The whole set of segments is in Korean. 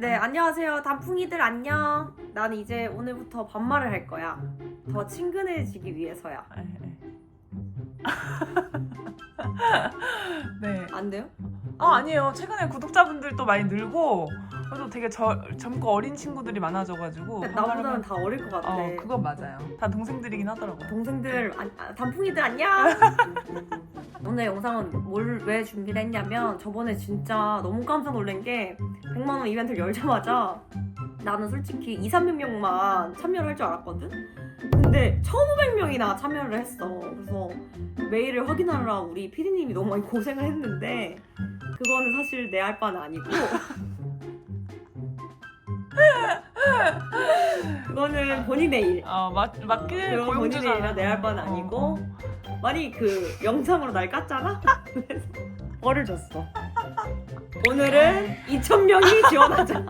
네, 안녕하세요. 단풍이들 안녕. 난 이제 오늘부터 반말을 할 거야. 더 친근해지기 위해서야. 네. 안 돼요? 아 아니에요. 최근에 구독자분들도 많이 늘고 그래도 되게 저, 젊고 어린 친구들이 많아져가지고 근데 나보다는 다 어릴 것 같아. 어 그건 맞아요. 다 동생들이긴 하더라고요. 동생들, 안, 아, 단풍이들 안녕. 오늘 영상은 뭘 왜 준비를 했냐면 저번에 진짜 너무 깜짝 놀란 게 100만 원 이벤트를 열자마자 나는 솔직히 2, 300명만 참여를 할 줄 알았거든? 근데 1,500명이나 참여를 했어. 그래서 메일을 확인하느라 우리 피디님이 너무 많이 고생을 했는데 그거는 사실 내 할 바는 아니고 그거는 본인의 일. 어 맞, 맞게 그건 본인의 일이라. 내 할 바는 아니고 어, 많이 그 영상으로 날 깠잖아? 그래서 벌을 줬어. 오늘은 2,000명이 지원하자.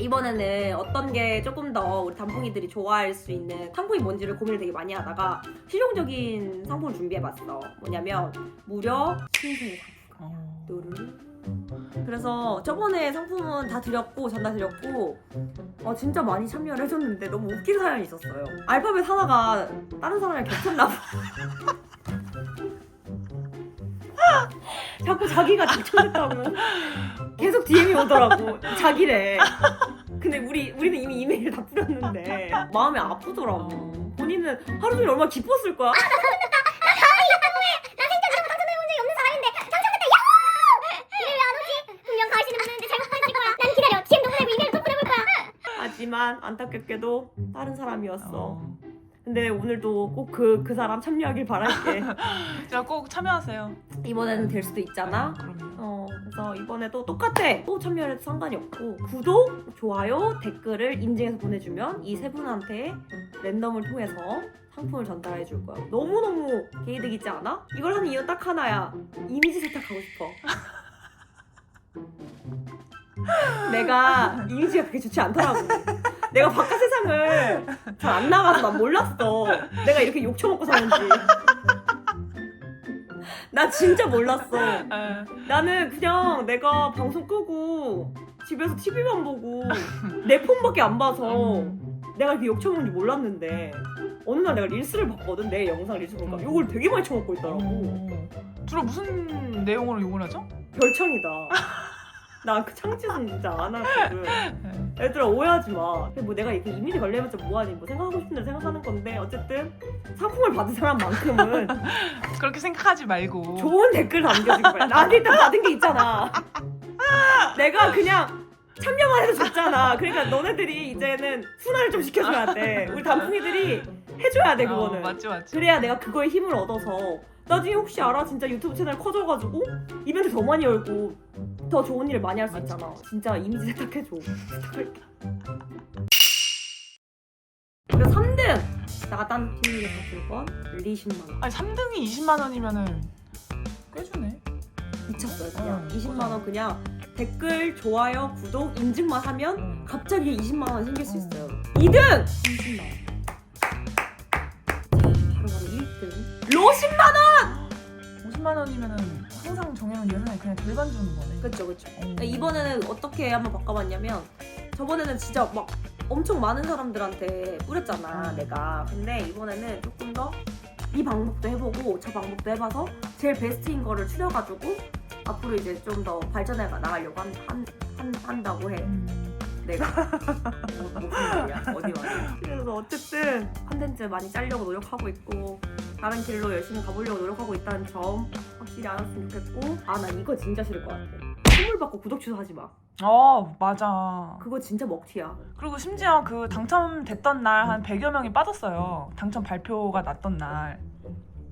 이번에는 어떤 게 조금 더 우리 단풍이들이 좋아할 수 있는 상품이 뭔지를 고민을 되게 많이 하다가 실용적인 상품을 준비해봤어. 뭐냐면 무려 신생 상품. 어. 또르르. 그래서 저번에 상품은 다 드렸고 전달드렸고 어, 진짜 많이 참여를 해줬는데 너무 웃긴 사연이 있었어요. 알파벳 하나가 다른 사람이랑 겹쳤나 봐. 자꾸 자기가 당첨됐다고 계속 DM이 오더라고. 자기래. 근데 우리 우리는 이미 이메일 다 뿌렸는데 마음이 아프더라고. 어. 본인은 하루 종일 얼마나 기뻤을 거야. 분명 가시는 분인데 잘못 보냈을 거야. 난 기다려. 지금도 보내고 이메일 또 보내볼 거야. 하지만 안타깝게도 다른 사람이었어. 어. 근데 오늘도 꼭 그 그 사람 참여하길 바랄게. 제가 꼭 참여하세요. 이번에는 될 수도 있잖아. 그럼요. 어, 그래서 이번에도 똑같아. 또 참여해도 상관이 없고 구독, 좋아요, 댓글을 인증해서 보내주면 이 세 분한테 랜덤을 통해서 상품을 전달해 줄 거야. 너무 너무 개이득이지 않아? 이걸 하는 이유 딱 하나야. 이미지 세탁하고 싶어. 내가 이미지가 그렇게 좋지 않더라고. 내가 바깥 세상을 잘 안 나가서 난 몰랐어. 내가 이렇게 욕 처먹고 사는지. 나 진짜 몰랐어. 에, 나는 그냥 내가 방송 끄고 집에서 TV만 보고 내 폰밖에 안 봐서 음. 내가 이렇게 욕 처먹는지 몰랐는데 어느 날 내가 릴스를 봤거든 내 영상 릴스 보니까 음. 욕을 되게 많이 처먹고 있더라고 어. 주로 무슨 내용으로 욕을 하죠? 별청이다 나 그 창짓은 진짜 안 하거든 네. 얘들아 오해하지 마 근데 뭐 내가 이렇게 이미지 관리해봤자 뭐하니 뭐 생각하고 싶은 대로 생각하는 건데 어쨌든 상품을 받은 사람만큼은 그렇게 생각하지 말고. 좋은 댓글 남겨주기 바래. 나한테 일단 받은 게 있잖아. 내가 그냥 참여만 해도 좋잖아. 그러니까 너네들이 이제는 순환을 좀 시켜줘야 돼. 우리 단풍이들이 해줘야 돼 어, 그거는. 맞지 맞지. 그래야 내가 그거에 힘을 얻어서 나중에 혹시 알아 진짜 유튜브 채널 커져가지고 이벤트 더 많이 열고 더 좋은 일을 많이 할 수 있잖아. 진짜 이미지 세탁해줘. 부탁할게. 그리고 3등 나단 팀이 받을 건 20만 원. 아니 3등이 20만 원이면은 꽤 주네. 미쳤어요 그냥 어, 20만 원 그냥 댓글 좋아요 구독 인증만 하면 어. 갑자기 20만 원 생길 수 어. 있어요 2등 30만 원 바로 바로 1등 로 10만 50만 원이면은 항상 정해놓은 예산에 그냥 절반 주는 거네. 그쵸 그쵸 어. 이번에는 어떻게 한번 바꿔봤냐면 저번에는 진짜 막 엄청 많은 사람들한테 뿌렸잖아 음. 내가 근데 이번에는 조금 더 이 방법도 해보고 저 방법도 해봐서 제일 베스트인 거를 추려가지고 앞으로 이제 좀 더 발전해 나가려고 한, 한, 한, 한다고 해 음. 내가 뭐, 무슨 말이야 어디 말이야 그래서 어쨌든 컨텐츠 많이 짜려고 노력하고 있고 다른 길로 열심히 가보려고 노력하고 있다는 점 확실히 알았으면 좋겠고 아 나 이거 진짜 싫을 것 같아 선물 받고 구독 취소 하지 마 어 맞아. 그거 진짜 먹튀야 그리고 심지어 그 당첨됐던 날 한 100여 명이 빠졌어요. 당첨 발표가 났던 날.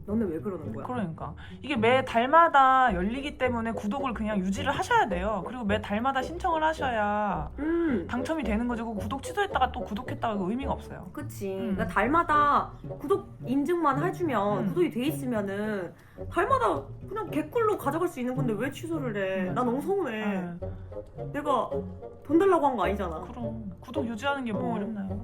너는 왜 그러는 거야 그러니까 이게 매 달마다 열리기 때문에 구독을 그냥 유지를 하셔야 돼요. 그리고 매 달마다 신청을 하셔야 음 당첨이 되는 거죠. 그 구독 취소했다가 또 구독했다가 그 의미가 없어요. 그치 음. 그러니까 달마다 구독 인증만 해주면 음. 구독이 돼 있으면은 달마다 그냥 개꿀로 가져갈 수 있는 건데 왜 취소를 해? 나 너무 서운해. 네. 내가 돈 달라고 한 거 아니잖아. 그럼 구독 유지하는 게 뭐 어. 어렵나요?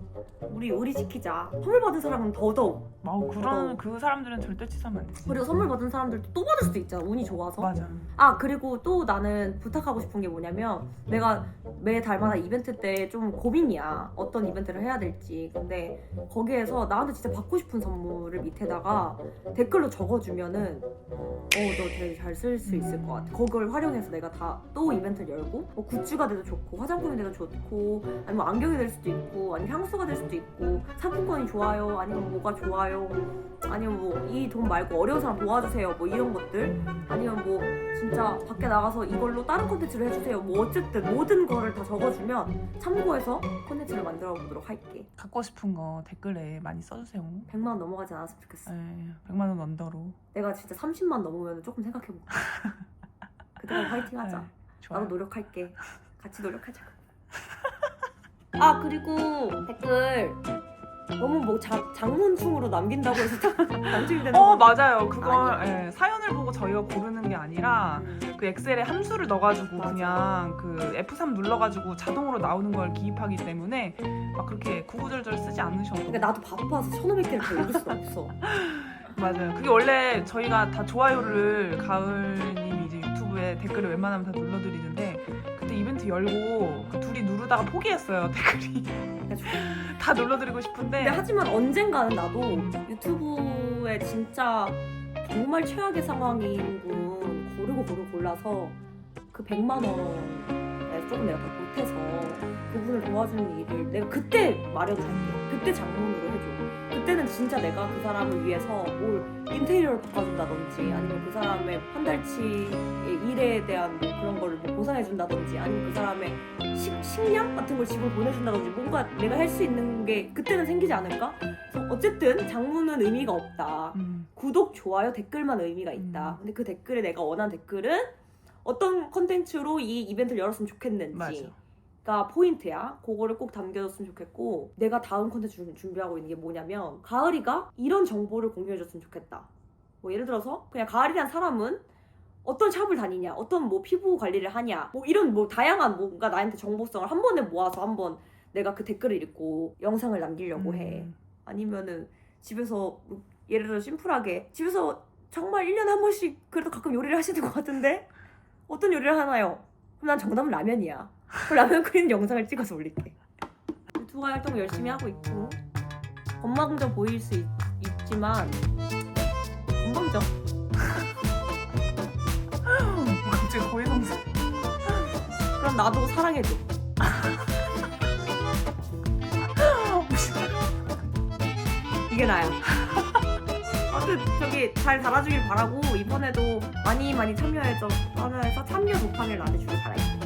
우리 의리 지키자. 선물 받은 사람은 더더욱. 아우 그런 어. 그 사람들은 절대 치사하면 안 되지. 그리고 선물 받은 사람들도 또 받을 수도 있잖아. 운이 좋아서. 맞아. 아 그리고 또 나는 부탁하고 싶은 게 뭐냐면 내가 매 달마다 이벤트 때 좀 고민이야 어떤 이벤트를 해야 될지 근데 거기에서 나한테 진짜 받고 싶은 선물을 밑에다가 댓글로 적어주면은 어너 되게 잘 쓸 수 있을 것 같아. 그걸 활용해서 내가 다 또 이벤트를 열고 뭐 굿즈가 돼도 좋고 화장품이 돼도 좋고 아니면 안경이 될 수도 있고 아니면 향수가 될 수도 있고 상품권이 좋아요 아니면 뭐가 좋아요 아니면 뭐 이 돈 말고 어려운 사람 도와주세요 뭐 이런 것들 아니면 뭐 진짜 밖에 나가서 이걸로 다른 콘텐츠를 해주세요. 뭐 어쨌든 모든 거를 다 적어주면 참고해서 콘텐츠를 만들어 보도록 할게. 갖고 싶은 거 댓글에 많이 써주세요. 100만 원 넘어가지 않았으면 좋겠어. 네, 100만 원 언더로. 내가 진짜 30만 넘으면 조금 생각해볼게. 그때까지 화이팅 하자. 네, 좋아요. 나도 노력할게. 같이 노력하자. 아 그리고 댓글 너무 뭐 자, 장문충으로 남긴다고 해서 당첨되는 어 건 맞아요. 그걸 아니에요. 예, 사연을 보고 저희가 고르는 게 아니라 음. 그 엑셀에 함수를 넣어가지고 맞아. 그냥 그 F3 눌러가지고 자동으로 나오는 걸 기입하기 때문에 막 그렇게 구구절절 쓰지 않으셔도 그러니까 나도 바빠서 1500개를 더 읽을 수 없어. 맞아요. 그게 원래 저희가 다 좋아요를 가을님이 이제 유튜브에 댓글을 웬만하면 다 눌러드리는데 이벤트 열고 그 둘이 누르다가 포기했어요 댓글이 다 눌러드리고 싶은데 근데 하지만 언젠가는 나도 유튜브에 진짜 정말 최악의 상황인 분 고르고 고르고 골라서 그 100만 원에 조금 내가 더 못해서 그분을 도와주는 일을 내가 그때 마련할게. 그때 장문으로 해줘. 그때는 진짜 내가 그 사람을 위해서 뭘 인테리어를 바꿔준다든지 아니면 그 사람의 한 달치의 일에 대한 뭐 그런 거를 뭐 보상해준다든지 아니면 그 사람의 식, 식량 같은 걸 집을 보내준다든지 뭔가 내가 할 수 있는 게 그때는 생기지 않을까? 그래서 어쨌든 장문은 의미가 없다. 음, 구독, 좋아요, 댓글만 의미가 있다. 음. 근데 그 댓글에 내가 원하는 댓글은 어떤 컨텐츠로 이 이벤트를 열었으면 좋겠는지. 맞아. 가 포인트야. 그거를 꼭 담겨줬으면 좋겠고 내가 다음 컨텐츠 준- 준비하고 있는 게 뭐냐면 가을이가 이런 정보를 공유해줬으면 좋겠다. 뭐 예를 들어서 그냥 가을이란 사람은 어떤 샵을 다니냐, 어떤 뭐 피부 관리를 하냐, 뭐 이런 뭐 다양한 뭔가 나한테 정보성을 한 번에 모아서 한번 내가 그 댓글을 읽고 영상을 남기려고 해. 음, 아니면은 집에서 뭐 예를 들어 심플하게 집에서 정말 1년에 한 번씩 그래도 가끔 요리를 하시는 것 같은데 어떤 요리를 하나요? 그럼 난 정답은 라면이야. 그 라면 끓이는 영상을 찍어서 올릴게. 유튜브 활동 열심히 하고 있고 건방져 보일 수 있, 있지만 건방져. 뭐 갑자기 고해성사 그럼 나도 사랑해줘. 이게 나야. 아무튼 저기 잘 달아주길 바라고 이번에도 많이 많이 참여해서 참여해서 참여 도파민을 나한테 주길 바랄게.